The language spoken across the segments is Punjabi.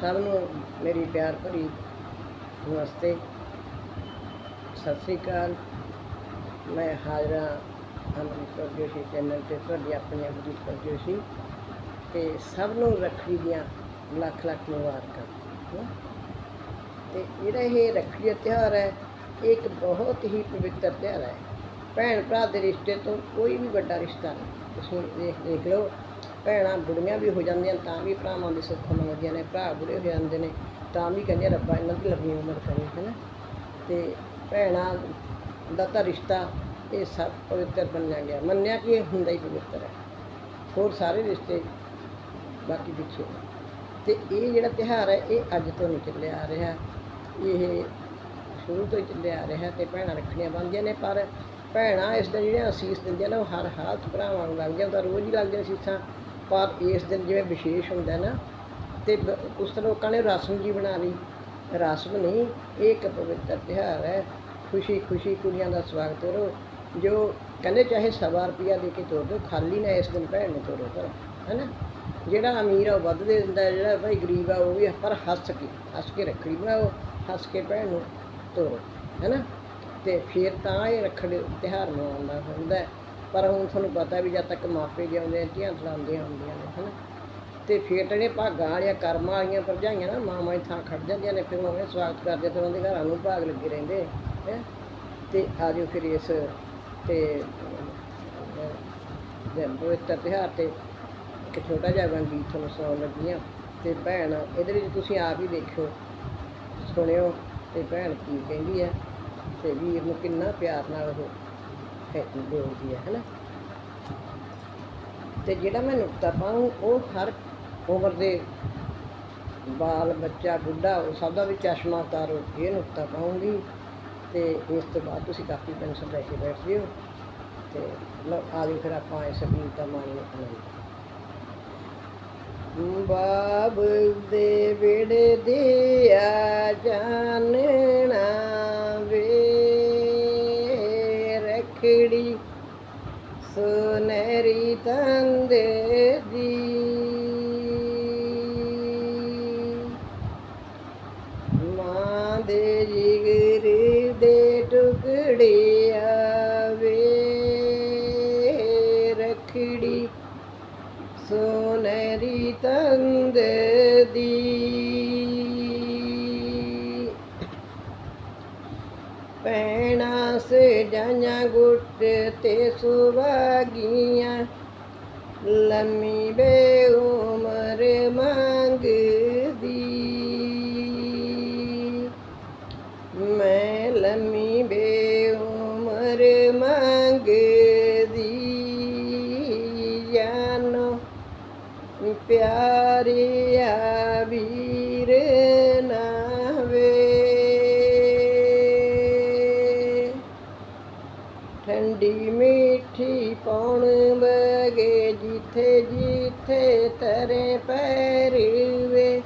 ਸਭ ਨੂੰ ਮੇਰੀ ਪਿਆਰ ਭਰੀ ਨਮਸਤੇ। ਸਤਿ ਸ੍ਰੀ ਅਕਾਲ। ਮੈਂ ਹਾਜ਼ਰਾ ਹਾਂ ਅੰਮ੍ਰਿਤਸਰ ਜੋਸ਼ੀ ਚੈਨਲ ਤੇ, ਤੁਹਾਡੀ ਆਪਣੀ ਅੰਮ੍ਰਿਤਸਰ ਜੋਸ਼ੀ। ਤੇ ਸਭ ਨੂੰ ਰੱਖੜੀ ਦੀਆਂ ਲੱਖ ਲੱਖ ਮੁਬਾਰਕਾਂ। ਹੈਂ। ਤੇ ਜਿਹੜਾ ਇਹ ਰੱਖੜੀ ਦਾ ਤਿਉਹਾਰ ਹੈ, ਇਹ ਇੱਕ ਬਹੁਤ ਹੀ ਪਵਿੱਤਰ ਤਿਉਹਾਰ ਹੈ। ਭੈਣ ਭਰਾ ਦੇ ਰਿਸ਼ਤੇ ਤੋਂ ਕੋਈ ਵੀ ਵੱਡਾ ਰਿਸ਼ਤਾ ਨਹੀਂ। ਤੁਸੀਂ ਦੇਖ ਦੇਖ ਲਓ। ਭੈਣਾਂ ਬੁੜੀਆਂ ਵੀ ਹੋ ਜਾਂਦੀਆਂ ਤਾਂ ਵੀ ਭਰਾਵਾਂ ਦੀ ਸੁੱਖ ਮੰਗਦੀਆਂ ਨੇ, ਭਰਾ ਬੁੜੇ ਹੋ ਜਾਂਦੇ ਨੇ, ਤਾਂ ਵੀ ਕਹਿੰਦੇ ਰੱਬਾ ਇਹਨਾਂ ਦੀ ਲੰਬੀ ਉਮਰ ਕਰੇ ਹੈ ਨਾ ਤੇ ਭੈਣਾਂ ਦਾ ਤਾਂ ਰਿਸ਼ਤਾ ਇਹ ਸਭ ਪਵਿੱਤਰ ਮੰਨਿਆ ਗਿਆ, ਮੰਨਿਆ ਕਿ ਇਹ ਹੁੰਦਾ ਹੀ ਪਵਿੱਤਰ ਹੈ। ਹੋਰ ਸਾਰੇ ਰਿਸ਼ਤੇ ਬਾਕੀ ਪਿੱਛੇ ਨੇ। ਤੇ ਇਹ ਜਿਹੜਾ ਤਿਉਹਾਰ ਹੈ, ਇਹ ਅੱਜ ਤੋਂ ਨਹੀਂ ਚੱਲਿਆ ਆ ਰਿਹਾ। ਇਹ ਸ਼ੁਰੂ ਤੋਂ ਹੀ ਚੱਲਿਆ ਆ ਰਿਹਾ ਤੇ ਭੈਣਾਂ ਰੱਖੜੀਆਂ ਬੰਨ੍ਹਦੀਆਂ ਨੇ, ਪਰ ਭੈਣਾਂ, ਇਸ ਦਿਨ ਜਿਹੜੀਆਂ ਅਸੀਸ ਦਿੰਦੀਆਂ ਨੇ, ਉਹ ਹਰ ਹਾਲਤ ਭਰਾਵਾਂ ਨੂੰ ਲੱਗਦੀਆਂ ਉਹ ਤਾਂ ਰੋਜ਼ ਹੀ ਲੱਗਦੀਆਂ ਅਸੀਸਾਂ। ਪਰ ਇਸ ਦਿਨ ਜਿਵੇਂ ਵਿਸ਼ੇਸ਼ ਹੁੰਦਾ ਨਾ, ਤੇ ਬ- ਉਸ ਲੋਕਾਂ ਨੇ ਰਸਮ ਜੀ ਬਣਾ ਲਈ। ਰਸਮ ਨਹੀਂ ਇਹ ਇੱਕ ਪਵਿੱਤਰ ਤਿਉਹਾਰ ਹੈ। ਖੁਸ਼ੀ ਖੁਸ਼ੀ ਕੁੜੀਆਂ ਦਾ ਸਵਾਗਤ ਕਰੋ। ਜੋ ਕਹਿੰਦੇ ਚਾਹੇ ਸਵਾ ਰੁਪਿਆ ਦੇ ਕੇ ਤੋਰ ਦਿਓ, ਖਾਲੀ ਨਾ ਇਸ ਦਿਨ ਭੈਣ ਨੂੰ ਤੋਰੋ ਕਰੋ ਹੈਨਾ? ਜਿਹੜਾ ਅਮੀਰ ਆ, ਉਹ ਵੱਧ ਦੇ ਦਿੰਦਾ ਜਿਹੜਾ ਭਾਈ ਗਰੀਬ ਆ, ਉਹ ਵੀ ਪਰ ਹੱਸ ਕੇ ਹੱਸ ਕੇ ਰੱਖੜੀ ਬਣਾਓ, ਹੱਸ ਕੇ ਭੈਣ ਨੂੰ ਤੋਰੋ, ਹੈਨਾ? ਤੇ ਫਿਰ ਤਾਂ ਇਹ ਰੱਖੜੀ ਤਿਉਹਾਰ ਮਨਾਉਣ ਹੁੰਦਾ ਪਰ ਹੁਣ ਤੁਹਾਨੂੰ ਪਤਾ ਵੀ ਜਦ ਤੱਕ ਮਾਪੇ ਜਿਉਂਦੇ ਆ, ਧੀਆਂ ਚਲਾਉਂਦੀਆਂ ਹੁੰਦੀਆਂ ਨੇ, ਹੈਨਾ। ਤੇ ਫਿਰ ਜਿਹੜੇ ਭਾਗਾਂ ਵਾਲੀਆਂ ਕਰਮਾਂ ਵਾਲੀਆਂ ਭਰਜਾਈਆਂ ਨਾ, ਮਾਵਾਂ ਮਾਂ ਥਾਂ ਖੜ ਜਾਂਦੀਆਂ ਨੇ, ਫਿਰ ਉਹਨੇ ਸਵਾਗਤ ਕਰਦੇ ਤੇ ਉਹਨਾਂ ਦੇ ਘਰਾਂ ਨੂੰ ਭਾਗ ਲੱਗੇ ਰਹਿੰਦੇ ਹੈ। ਤੇ ਆਜੋ ਫਿਰ ਇਸ, ਤੇ ਦੇ ਪਵਿੱਤਰ ਤਿਉਹਾਰ ਤੇ ਇੱਕ ਛੋਟਾ ਜਿਹਾ ਮੈਂ ਗੀਤ ਤੁਹਾਨੂੰ ਸੁਣਾਉਣ ਲੱਗੀ ਹਾਂ। ਤੇ ਭੈਣ, ਇਹਦੇ ਵਿੱਚ ਤੁਸੀਂ ਆਪ ਹੀ ਦੇਖਿਓ, ਸੁਣਿਓ, ਤੇ ਭੈਣ ਕੀ ਕਹਿੰਦੀ ਹੈ। ਤੇ ਵੀਰ ਨੂੰ ਕਿੰਨਾ ਪਿਆਰ ਨਾਲ ਉਹ ਹੈ ਬੋਲਦੀ ਹੈ, ਹੈਨਾ? ਤੇ ਜਿਹੜਾ ਮੈਂ ਨੁਕਤਾ ਪਾਉਂ, ਉਹ ਹਰ ਉਮਰ ਦੇ ਬਾਲ ਬੱਚਾ, ਬੁੱਢਾ, ਉਹ ਸਭ ਦਾ ਵੀ ਚਸ਼ਮਾ ਤਾਰੋ ਇਹ ਨੁਕਤਾ ਪਾਉਂਗੀ। ਤੇ ਇਸ ਤੋਂ ਬਾਅਦ ਤੁਸੀਂ ਕਾਫੀ ਪੈਨਸ਼ਨ ਲੈ ਕੇ ਬੈਠਦੇ ਹੋ। ਤੇ ਲਓ ਆਜੋ ਫਿਰ ਆਪਾਂ ਇਸ ਗੀਤ ਦਾ ਮਾਣ ਆਨੰਦ ਬਾਬ ਦੇ ਵਿੜੇ ਦਿਆ ਜਾਣਨਾ ਵੇ ਰਖੜੀ ਸੁਨਹਿਰੀ ਤੰਦ ਗੁੱਟ ਤੇ ਸੁਭਾਗੀਆਂ ਲੰਮੀ ਬੇ ਉਮਰ ਮੰਗਦੀ ਮੈਂ ਲੰਮੀ ਬੇ ਉਮਰ ਮੰਗਦੀ ਜਾਨੋ ਪਿਆਰਿਆ ਵੀਰ ਤਰੇ ਪੈਰਵੇ।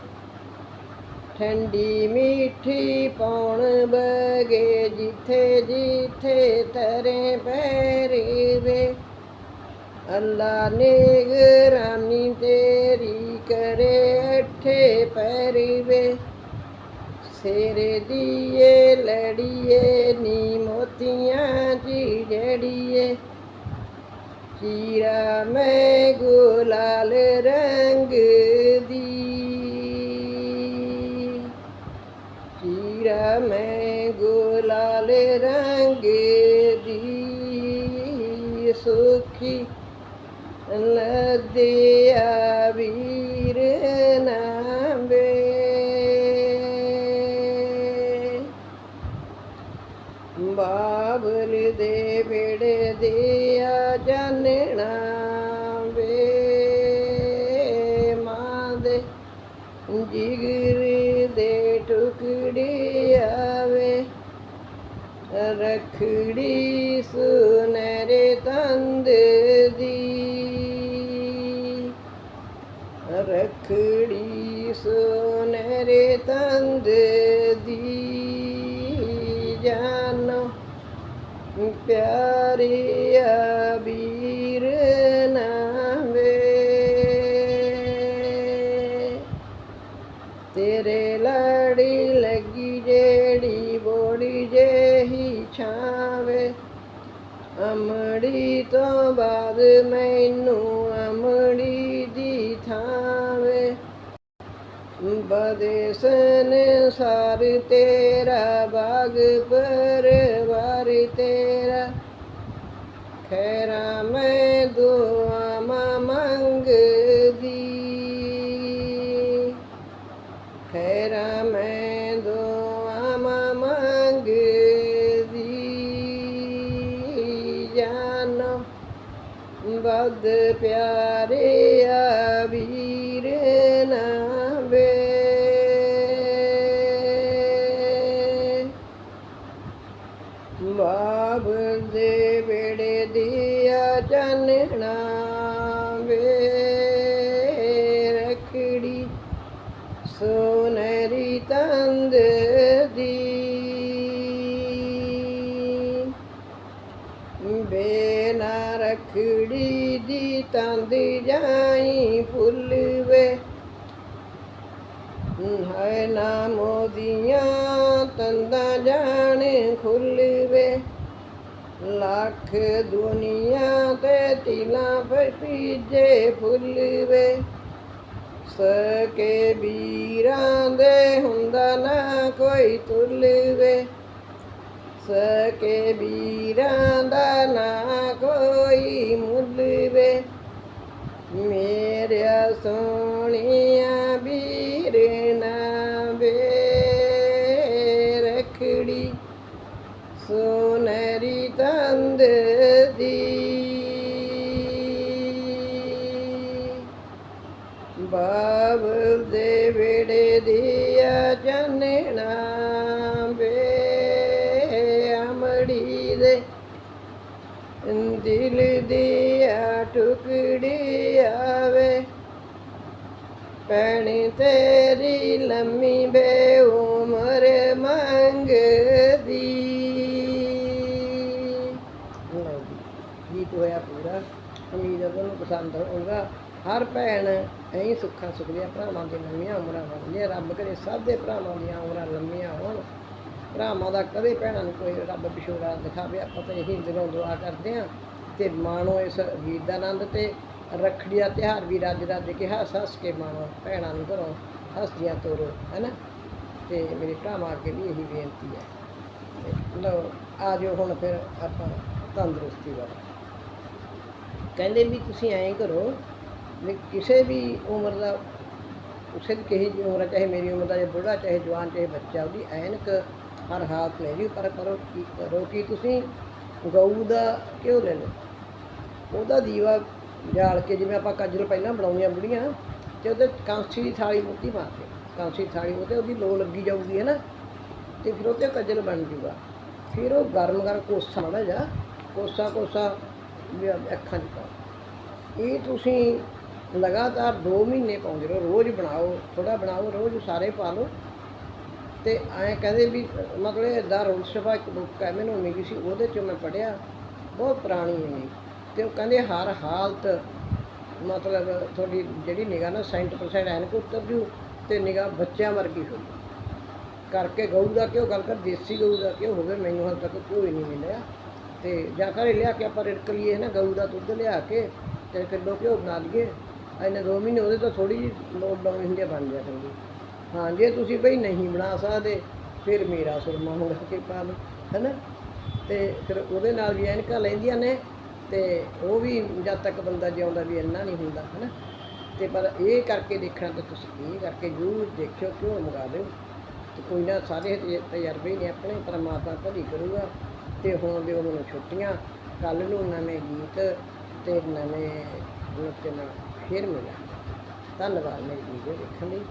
ਠੰਡੀ ਮਿੱਠੀ ਪੌਣ ਬਗੇ ਜਿੱਥੇ ਜਿੱਥੇ ਤਰੇ ਪੈਰੀਵੇ। ਅੱਲਾ ਨਿਗਰਾਨੀ ਤੇਰੀ ਕਰੇ ਅਠੇ ਪੈਰੀਵੇ। ਸੇਰੇ ਦੀਏ ਲੜੀਏ ਨੀ ਮੋਤੀਆਂ ਦੀ ਜੜੀਏ। ਚੀਰਾ ਮੈਂ ਗੁਲਾਲ ਰੰਗ ਦੀ ਚੀਰਾ ਮੈਂ ਗੁਲਾਲ ਰੰਗ ਦੀ ਸੁਖੀ ਨਦਿਆ ਵੀਰ ਨਾਵੇ ਬਾਬਲ ਦੇ ਬੇੜੇ ਦਿਆ ਜਿਗਰ ਦੇ ਟੁਕੜੇ ਆਵੇ, ਰਖੜੀ ਸੁਨਹਿਰੇ ਤੰਦ ਦੀ। ਰਖੜੀ ਸੁਨਹਿਰੇ ਤੰਦ ਦੀ, ਜਾਨੋ ਪਿਆਰਿਆ ਵੀਰ ਅਮੜੀ ਤੋਂ ਬਾਅਦ ਮੈਨੂੰ ਅਮੜੀ ਦੀ ਥਾਵੇ ਬਦੇਸਨ ਸਾਰ ਤੇਰਾ, ਬਾਗ ਪਰਵਾਰ ਤੇਰਾ। ਖੈਰਾ ਮੈਂ ਬਦ ਪਿਆਰੇ ਆ ਹੈ ਨਾ ਮੋਦੀਆਂ ਤੰਦਾ ਜਾਣ ਖੁੱਲਵੇ ਲੱਖ ਦੁਨੀਆ ਤੇ ਤਿਲਾਂ ਪੀਜੇ ਫੁੱਲਵੇ। ਸਕੇ ਵੀਰਾਂ ਦੇ ਹੁੰਦਾ ਨਾ ਕੋਈ ਤੁਲਵੇ। ਸਕੇ ਵੀਰਾਂ ਦਾ ਨਾ ਕੋਈ ਮੁੱਲਵੇ। ਮੇਰੇ ਸੋਹਣੀਆਂ ਸੋਨਰੀ ਤੰਦ ਦੀ। ਬਾਬਲ ਦੇ ਵੇੜੇ ਦੀਆ ਚੰਨਣਾ ਵੇ, ਅਮੜੀ ਦੇ ਦਿਲ ਦੀਆ ਟੁਕੜੀ ਆਵੇ ਪੈਣੀ ਤੇਰੀ ਲੰਮੀ ਬੇ ਉਮਰ ਮੰਗਦੀ ਉਮੀਦ ਹੈ ਤੁਹਾਨੂੰ ਪਸੰਦ ਹੋਊਗਾ। ਹਰ ਭੈਣ ਐਂ ਸੁੱਖਾਂ ਸੁਖਦੀਆਂ ਭਰਾਵਾਂ ਦੀ ਲੰਮੀਆਂ ਉਮਰਾਂ ਹੋਣਗੀਆਂ ਰੱਬ ਕਰੇ ਸਭ ਦੇ ਭਰਾਵਾਂ ਦੀਆਂ ਉਮਰਾਂ ਲੰਮੀਆਂ ਹੋਣ, ਭਰਾਵਾਂ ਦਾ ਕਦੇ ਭੈਣਾਂ ਨੂੰ ਕੋਈ ਰੱਬ ਵਿਛੋੜਾ ਦਿਖਾਵੇ। ਆਪਾਂ ਤਾਂ ਇਹੀ ਦਿਲੋਂ ਦੁਆ ਕਰਦੇ ਹਾਂ ਤੇ ਮਾਣੋ ਇਸ ਗੀਤ ਦਾ ਆਨੰਦ ਤੇ ਰੱਖੜੀ ਦਾ ਤਿਉਹਾਰ ਵੀ ਰੱਜ ਰੱਜ ਕੇ ਹੱਸ ਹੱਸ ਕੇ ਮਾਣੋ ਭੈਣਾਂ ਨੂੰ ਘਰੋਂ ਹੱਸਦੀਆਂ ਤੋਰੋ, ਹੈਨਾ? ਤੇ ਮੇਰੇ ਭਰਾਵਾਂ ਅੱਗੇ ਵੀ ਇਹੀ ਬੇਨਤੀ ਹੈ। ਲਓ, ਆ ਜਾਓ ਹੁਣ ਫਿਰ ਆਪਾਂ ਤੰਦਰੁਸਤੀ ਵੱਲ। ਕਹਿੰਦੇ ਵੀ ਤੁਸੀਂ ਐਂ ਕਰੋ ਵੀ ਕਿਸੇ ਵੀ ਉਮਰ ਦਾ ਉਸੇ ਦੀ ਕਿਸੇ ਦੀ ਉਮਰ ਆ, ਚਾਹੇ ਮੇਰੀ ਉਮਰ ਦਾ ਜੇ ਬੁੱਢਾ ਚਾਹੇ ਜਵਾਨ ਚਾਹੇ ਬੱਚਾ ਉਹਦੀ ਐਨਕ ਹਰ ਹਾਲਤ ਲੈ ਜੀ ਪਰ ਕਰੋ ਕੀ ਕਰੋ ਕਿ ਤੁਸੀਂ ਗਊ ਦਾ ਘਿਓ ਲੈ ਲਓ। ਉਹਦਾ ਦੀਵਾ ਜਾਲ ਕੇ ਜਿਵੇਂ ਆਪਾਂ ਕੱਜਲ ਪਹਿਲਾਂ ਬਣਾਉਂਦੀਆਂ ਬੁੜੀਆਂ ਤੇ ਉਹਦੇ ਕਾਂਸੀ ਦੀ ਥਾਲੀ ਮੁੱਤੀ ਮਾਰ ਕੇ ਕਾਂਸੀ ਦੀ ਥਾਲੀ ਉਹਤੇ ਉਹਦੀ ਲੋ ਲੱਗੀ ਜਾਊਗੀ ਹੈ ਨਾ? ਤੇ ਫਿਰ ਉਹਤੇ ਕੱਜਲ ਬਣ ਜੂਗਾ। ਫਿਰ ਉਹ ਗਰਮ ਗਰਮ ਕੋਸਾ ਮਾੜਾ ਜਾ ਕੋਸਾ ਕੋਸਾ ਅੱਖਾਂ 'ਚ ਪਾਓ ਇਹ ਤੁਸੀਂ ਲਗਾਤਾਰ 2 ਮਹੀਨੇ ਪਾਉਂਦੇ ਰਹੋ, ਰੋਜ਼ ਬਣਾਓ ਥੋੜਾ ਬਣਾਓ, ਰੋਜ਼ ਸਾਰੇ ਪਾ ਲਓ। ਤੇ ਐਂ ਕਹਿੰਦੇ ਵੀ, ਮਤਲਬ ਇਹ ਦਾ ਰੋਲ ਸਭਾ ਇੱਕ ਬੁੱਕ ਹੈ, ਮੈਨੂੰ ਮਿਲੀ ਸੀ, ਉਹਦੇ ਚੋਂ ਮੈਂ ਪੜਿਆ ਬਹੁਤ ਪੁਰਾਣੀ ਹੈ ਤੇ ਉਹ ਕਹਿੰਦੇ ਹਰ ਹਾਲਤ, ਮਤਲਬ ਤੁਹਾਡੀ ਜਿਹੜੀ ਨਿਗਾਹ ਨਾ 60% ਐਨਕ ਉੱਤਰ ਜੂ ਤੇ ਨਿਗਾਹ ਬੱਚਿਆਂ ਵਰਗੀ ਹੋ ਕਰਕੇ ਗਊ ਦਾ ਕਿਉਂ ਗੱਲ ਕਰ, ਦੇਸੀ ਗਊ ਦਾ ਕਿਉਂ ਹੋਵੇ, ਮੈਨੂੰ ਹਾਲ ਤੱਕ ਕੋਈ ਨਹੀਂ ਮਿਲਿਆ। ਤੇ ਜਾਂ ਘਰੇ ਲਿਆ ਕੇ ਆਪਾਂ ਰਿੜਕ ਲਈਏ ਨਾ ਗਊ ਦਾ ਦੁੱਧ ਲਿਆ ਕੇ ਤੇ ਕਿਲੋ ਘਿਓ ਬਣਾ ਲਈਏ। ਇਹਨੇ ਦੋ ਮਹੀਨੇ ਉਹਦੇ ਤੋਂ ਥੋੜੀ ਜਿਹੀ ਲੋਡ ਡਾਊਨ ਹੁੰਦੀ ਆ, ਬਣ ਜਾ ਕਰੂਗੀ ਹਾਂ ਜੇ ਤੁਸੀਂ ਬਈ ਨਹੀਂ ਬਣਾ ਸਕਦੇ ਫਿਰ ਮੇਰਾ ਸੁਰਮਾ ਹੋਣਾ ਕੇ ਪਾ ਲਓ ਹੈਨਾ। ਤੇ ਫਿਰ ਉਹਦੇ ਨਾਲ ਵੀ ਐਨਕਾਂ ਲੈਂਦੀਆਂ ਨੇ ਤੇ ਉਹ ਵੀ ਜਦ ਤੱਕ ਬੰਦਾ ਜਿਉਂਦਾ ਵੀ ਇੰਨਾ ਨਹੀਂ ਹੁੰਦਾ ਹੈਨਾ। ਤੇ ਪਰ ਇਹ ਕਰਕੇ ਦੇਖਣਾ ਤਾਂ ਤੁਸੀਂ ਇਹ ਕਰਕੇ ਜ਼ਰੂਰ ਦੇਖਿਓ ਕਿਉਂ ਮੰਗਾ ਦਿਓ। ਤੇ ਕੋਈ ਨਾ ਸਾਰੇ ਤਜਰਬੇ ਨੇ ਆਪਣੇ ਪਰਮਾਤਮਾ ਭਲੀ ਕਰੂਗਾ। ਤੇ ਹੁਣ ਦਿਓ ਮੈਨੂੰ ਛੁੱਟੀਆਂ। ਕੱਲ ਨੂੰ ਨਵੇਂ ਗੀਤ ਤੇ ਨਵੇਂ ਨੁਕਤੇ ਨਾਲ ਫਿਰ ਮਿਲਾਂਗੇ। ਧੰਨਵਾਦ, ਮੇਰੀ ਵੀਡੀਓ ਦੇਖਣ ਲਈ।